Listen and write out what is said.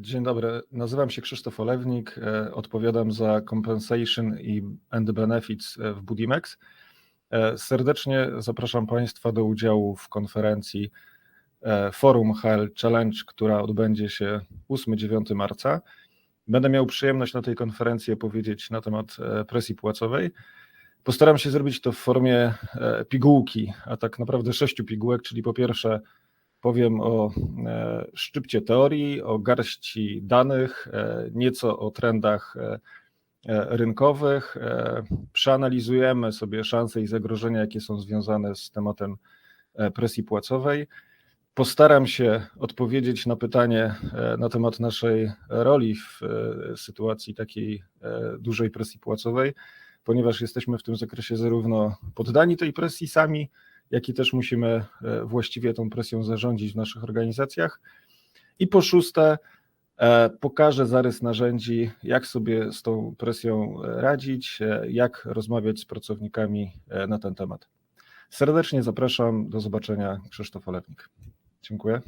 Dzień dobry, nazywam się Krzysztof Olewnik, e, odpowiadam za compensation i and benefits e, w Budimex. E, Serdecznie zapraszam Państwa do udziału w konferencji Forum HL Challenge, która odbędzie się 8-9 marca. Będę miał przyjemność na tej konferencji powiedzieć na temat presji płacowej. Postaram się zrobić to w formie pigułki, a tak naprawdę sześciu pigułek, czyli po pierwsze powiem o e, szczypcie teorii, o garści danych, e, nieco o trendach e, rynkowych. Przeanalizujemy sobie szanse i zagrożenia, jakie są związane z tematem presji płacowej. Postaram się odpowiedzieć na pytanie na temat naszej roli w sytuacji takiej dużej presji płacowej, ponieważ jesteśmy w tym zakresie zarówno poddani tej presji sami, jak i też musimy e, właściwie tą presją zarządzić w naszych organizacjach. I po szóste, e, pokażę zarys narzędzi, jak sobie z tą presją e, radzić, jak rozmawiać z pracownikami na ten temat. Serdecznie zapraszam, do zobaczenia, Krzysztof Olewnik. Dziękuję.